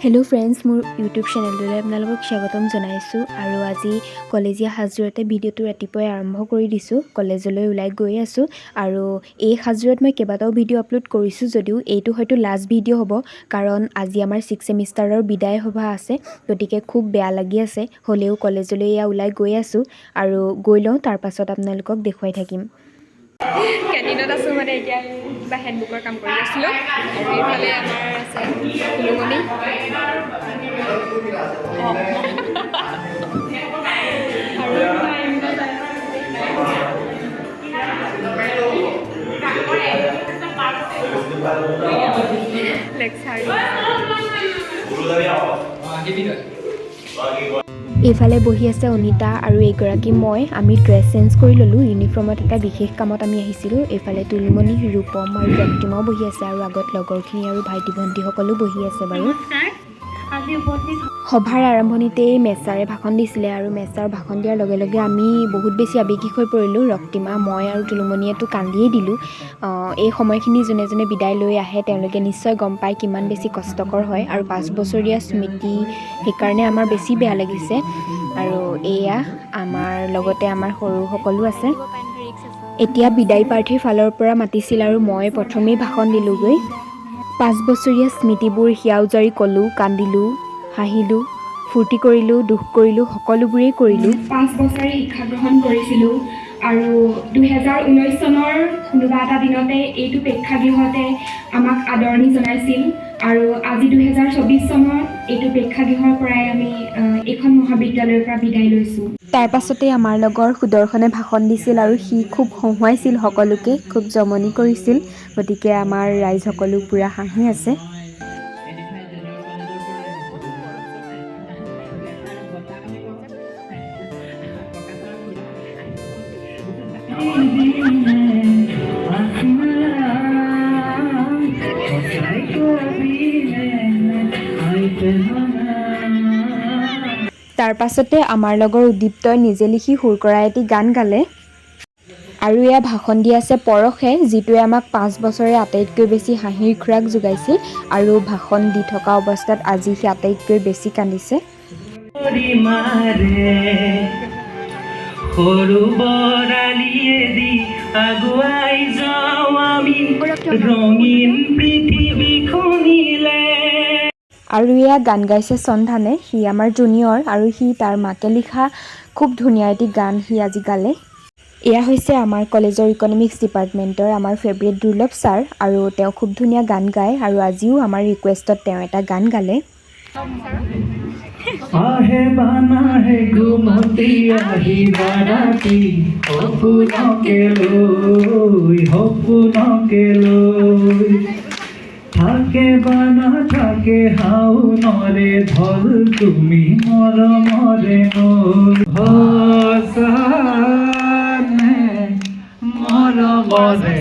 Hello friends মোৰ YouTube চেনেলটোলৈ আপোনালোকক স্বাগতম জনাইছোঁ আৰু আজি কলেজীয়া সাজযোৰতে ভিডিঅ'টো ৰাতিপুৱাই আৰম্ভ কৰি দিছোঁ কলেজলৈ ওলাই গৈ আছোঁ আৰু এই সাজযোৰত মই কেইবাটাও ভিডিঅ' আপলোড কৰিছোঁ যদিও এইটো হয়তো লাষ্ট ভিডিঅ' হ'ব কাৰণ আজি আমাৰ ছিক্স ছেমিষ্টাৰৰ বিদায় সভা আছে গতিকে খুব বেয়া লাগি আছে হ'লেও কলেজলৈ এয়া ওলাই গৈ আছোঁ আৰু গৈ লওঁ তাৰপাছত আপোনালোকক দেখুৱাই থাকিম। কেণ্টিনত আছোঁ মানে এতিয়া কিবা হেণ্ডবুকৰ কাম কৰি আছিলোঁ। আৰু এইফালে আমাৰ আছে ফুলুমণি। লেকচাৰ এইফালে বহি আছে অনিতা আৰু এইগৰাকী মই। আমি ড্ৰেছ চেঞ্জ কৰি ল'লোঁ ইউনিফৰ্মত এটা বিশেষ কামত আমি আহিছিলোঁ। এইফালে তুলমণি ৰূপম আৰু ব্যক্তিমাও বহি আছে আৰু আগত লগৰখিনি আৰু ভাইটি ভণ্টিসকলো বহি আছে বাৰু। সভাৰ আৰম্ভণিতেই মেছাৰে ভাষণ দিছিলে আৰু মেছাৰ ভাষণ দিয়াৰ লগে লগে আমি বহুত বেছি আৱেগিক হৈ পৰিলোঁ ৰক্তিমা মই আৰু তুলুমণিয়েতো কান্দিয়েই দিলোঁ। এই সময়খিনি যোনে যোনে বিদায় লৈ আহে তেওঁলোকে নিশ্চয় গম পায় কিমান বেছি কষ্টকৰ হয় আৰু পাঁচ বছৰীয়া স্মৃতি সেইকাৰণে আমাৰ বেছি বেয়া লাগিছে। আৰু এয়া আমাৰ লগতে আমাৰ সৰু সকলো আছে। এতিয়া বিদায় প্ৰাৰ্থীৰ ফালৰ পৰা মাতিছিল আৰু মই প্ৰথমেই ভাষণ দিলোঁগৈ। পাঁচ বছৰীয়া স্মৃতিবোৰ হিয়া উজাৰি ক'লোঁ কান্দিলোঁ হাঁহিলোঁ ফূৰ্তি কৰিলোঁ দুখ কৰিলোঁ সকলোবোৰেই কৰিলোঁ। পাঁচ বছৰে শিক্ষা গ্ৰহণ কৰিছিলোঁ আৰু দুহেজাৰ ঊনৈছ চনৰ কোনোবা এটা দিনতে এইটো প্ৰেক্ষাগৃহতে আমাক আদৰণি জনাইছিল। আৰু আজি দুহেজাৰ চৌবিছ চনত এইটো প্ৰেক্ষাগৃহৰ পৰাই আমি এইখন মহাবিদ্যালয়ৰ পৰা বিদায় লৈছোঁ। তাৰ পাছতে আমাৰ লগৰ সুদৰ্শনে ভাষণ দিছিল আৰু সি খুব হহুৱাইছিল সকলোকে খুব জমনি কৰিছিল। গতিকে আমাৰ ৰাইজ সকলো পূৰা হাঁহি আছে। তাৰ পাছতে আমাৰ লগৰ উদীপ্তই নিজে লিখি সুৰ কৰাই এটি গান গালে। আৰু এয়া ভাষণ দি আছে পৰশে যিটোৱে আমাক পাঁচ বছৰে আটাইতকৈ বেছি হাঁহিৰ খোৰাক যোগাইছিল আৰু ভাষণ দি থকা অৱস্থাত আজি সি আটাইতকৈ বেছি কান্দিছে। সৰু বৰালিয়েদি আগুৱাই যাওঁ আমি। ৰঙীন পৃথিৱীখনিলে আৰু এয়া গান গাইছে চন্দানে সি আমাৰ জুনিয়ৰ আৰু সি তাৰ মাকে লিখা খুব ধুনীয়া এটি গান সি আজি গালে। এয়া হৈছে আমাৰ কলেজৰ ইকনমিক্স ডিপাৰ্টমেণ্টৰ আমাৰ ফেভৰেট দুৰ্লভ ছাৰ আৰু তেওঁ খুব ধুনীয়া গান গায় আৰু আজিও আমাৰ ৰিকুৱেষ্টত তেওঁ এটা গান গালে। আহে বানা হে ঘুমতি আহি বারাতি হপুন কেলই হপুন কেলই থাকে বানা থাকে হাউ নরে ধল তুমি মর মরে ভসানে মর মরে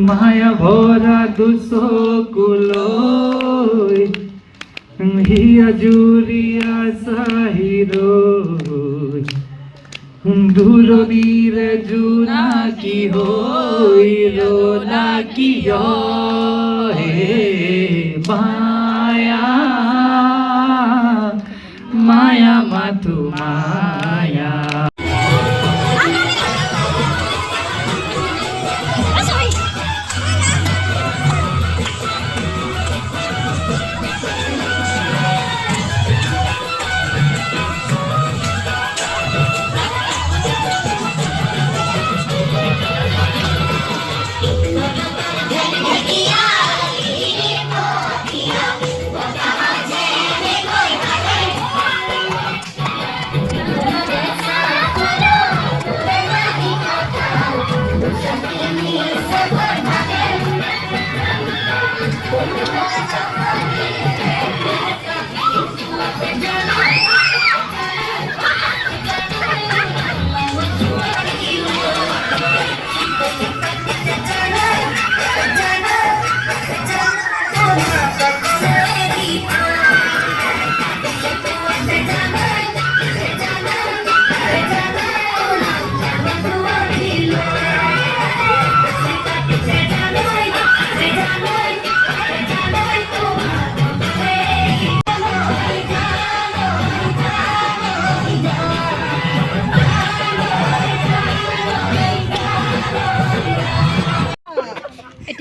মায়া ভরা দুশো কুলই হিয়া জুরিয়া সাহিরো ধুরনীর জুনা কি হইল না কি হে মায়া মায়া মা তোমার Bye.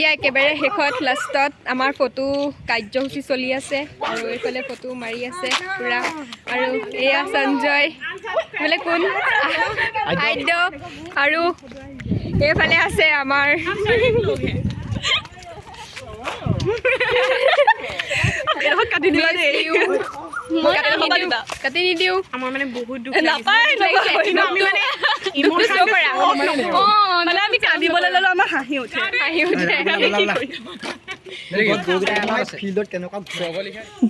এতিয়া একেবাৰে শেষত লাষ্টত আমাৰ ফটো কাৰ্যসূচী চলি আছে আৰু এইফালে ফটো মাৰি আছে পূৰা। আৰু এয়া সঞ্জয়। এইফালে কোন? আদ্য আৰু এইফালে আছে আমাৰ। কাটি দেই। মই কাটি নিদিওঁ। কাটি নিদিওঁ। আমাৰ মানে বহুত দুখ নাপায় নাপায় কিন্তু আমি মানে ইমোচন মানে আমি কান্দিবলৈ ল'লো আমাৰ হাঁহি উঠে। হাঁহি উঠে।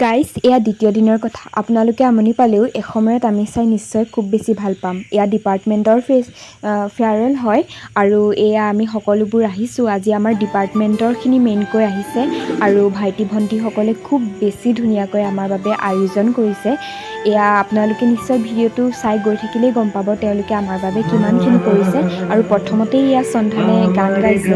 গাইজ এয়া দ্বিতীয় দিনৰ কথা। আপোনালোকে আমনি পালেও এসময়ত আমি চাই নিশ্চয় খুব বেছি ভাল পাম। এয়া ডিপাৰ্টমেণ্টৰ ফেচ ফেয়াৰৱেল হয় আৰু এয়া আমি সকলোবোৰ আহিছোঁ। আজি আমাৰ ডিপাৰ্টমেণ্টৰখিনি মেইনকৈ আহিছে আৰু ভাইটি ভণ্টিসকলে খুব বেছি ধুনীয়াকৈ আমাৰ বাবে আয়োজন কৰিছে। এয়া আপোনালোকে নিশ্চয় ভিডিঅ'টো চাই গৈ থাকিলেই গম পাব তেওঁলোকে আমাৰ বাবে কিমানখিনি কৰিছে। আৰু প্ৰথমতেই এয়া চন্ধানে গান গাইছে।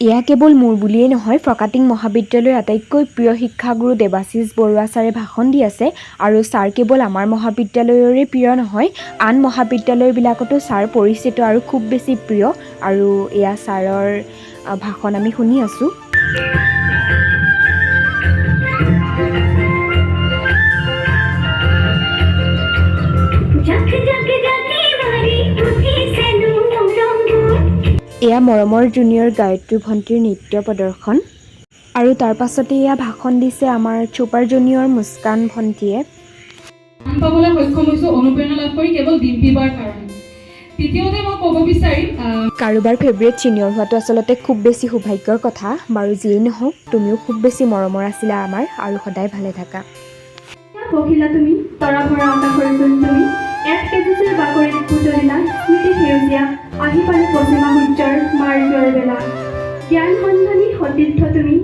এয়া কেৱল মোৰ বুলিয়েই নহয় ফকাটিং মহাবিদ্যালয়ৰ আটাইতকৈ প্ৰিয় শিক্ষাগুৰু দেৱাশীষ বৰুৱা ছাৰে ভাষণ দি আছে আৰু ছাৰ কেৱল আমাৰ মহাবিদ্যালয়ৰে প্ৰিয় নহয় আন মহাবিদ্যালয়বিলাকতো ছাৰ পৰিচিত আৰু খুব বেছি প্ৰিয়। আৰু এয়া ছাৰৰ ভাষণ আমি শুনি আছোঁ। এয়া মৰমৰ জুনিয়ৰ গায়ত্ৰী ভণ্টিৰ নৃত্য প্ৰদৰ্শন। আৰু তাৰ পাছতে এয়া ভাষণ দিছে আমাৰ ছুপাৰ জুনিয়ৰ মুস্কান ভণ্টিয়ে। পাবলৈ সক্ষম হৈছোঁ অনুপ্ৰেৰণা লাভ কৰি কেৱল কাৰণে। তৃতীয়তে মই ক'ব বিচাৰিম কাৰোবাৰ ফেভৰেট ছিনিয়ৰ হোৱাটো আচলতে খুব বেছি সৌভাগ্যৰ কথা। বাৰু যিয়েই নহওক তুমিও খুব বেছি মৰমৰ আছিলা আমাৰ আৰু সদায় ভালে থাকা। পখিলা তুমি? তৰা ভৰা আকাশৰ তুমি? এক কেজিচিৰ বাকৰিত পুতলিলা স্মৃতি সেউজীয়া আহি পালে পশ্চিমা সূৰ্যৰ মাৰ যোৱাৰ বেলা জ্ঞান সন্ধানী সতীৰ্থ তুমি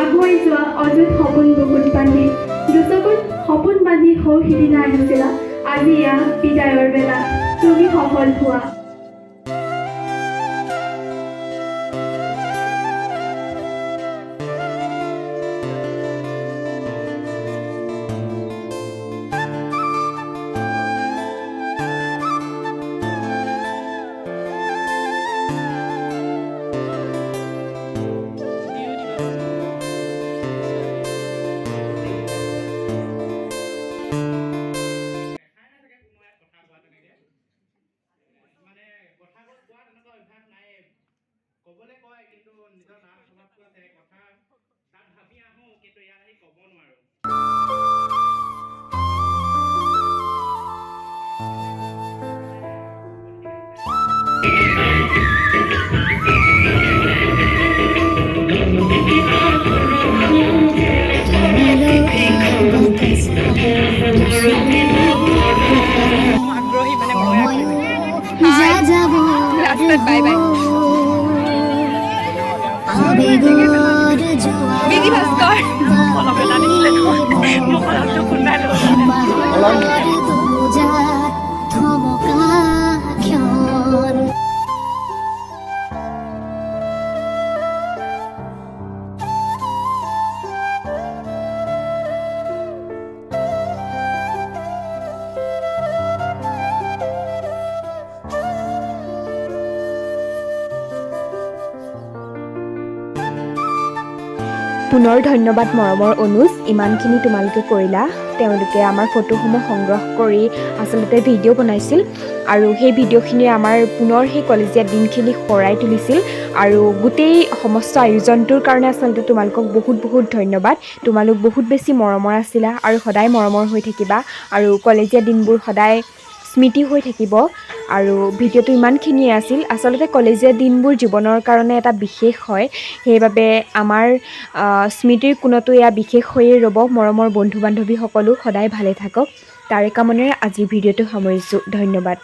আগুৱাই যোৱা অযুত সপোন বুকুত বান্ধি। দুচকুত সপোন বান্ধি সৌ সিদিনা আহিছিলা আজি এয়া বিদায়ৰ বেলা। তুমি সফল হোৱা। ক'বলৈ কয় কিন্তু নিজৰ নাম স্বভাৱটো আছে কথা তাত ভাবি আহোঁ কিন্তু ইয়াত আহি ক'ব নোৱাৰোঁ। 你回来像是卖蛋 পুনৰ ধন্যবাদ মৰমৰ অনুজ ইমানখিনি তোমালোকে কৰিলা। তেওঁলোকে আমাৰ ফটোসমূহ সংগ্ৰহ কৰি আচলতে ভিডিঅ' বনাইছিল আৰু সেই ভিডিঅ'খিনিয়ে আমাৰ পুনৰ সেই কলেজীয়া দিনখিনি সোঁৱৰাই তুলিছিল আৰু গোটেই সমস্ত আয়োজনটোৰ কাৰণে আচলতে তোমালোকক বহুত বহুত ধন্যবাদ। তোমালোক বহুত বেছি মৰমৰ আছিলা আৰু সদায় মৰমৰ হৈ থাকিবা আৰু কলেজীয়া দিনবোৰ সদায় স্মৃতি হৈ থাকিব আৰু ভিডিঅ'টো ইমানখিনিয়ে আছিল। আচলতে কলেজীয়া দিনবোৰ জীৱনৰ কাৰণে এটা বিশেষ হয়। সেইবাবে আমাৰ স্মৃতিৰ কোণতো এয়া বিশেষ হৈয়ে ৰ'ব। মৰমৰ বন্ধু বান্ধৱীসকলো সদায় ভালে থাকক। তাৰে কামনেৰে আজিৰ ভিডিঅ'টো সামৰিছোঁ। ধন্যবাদ।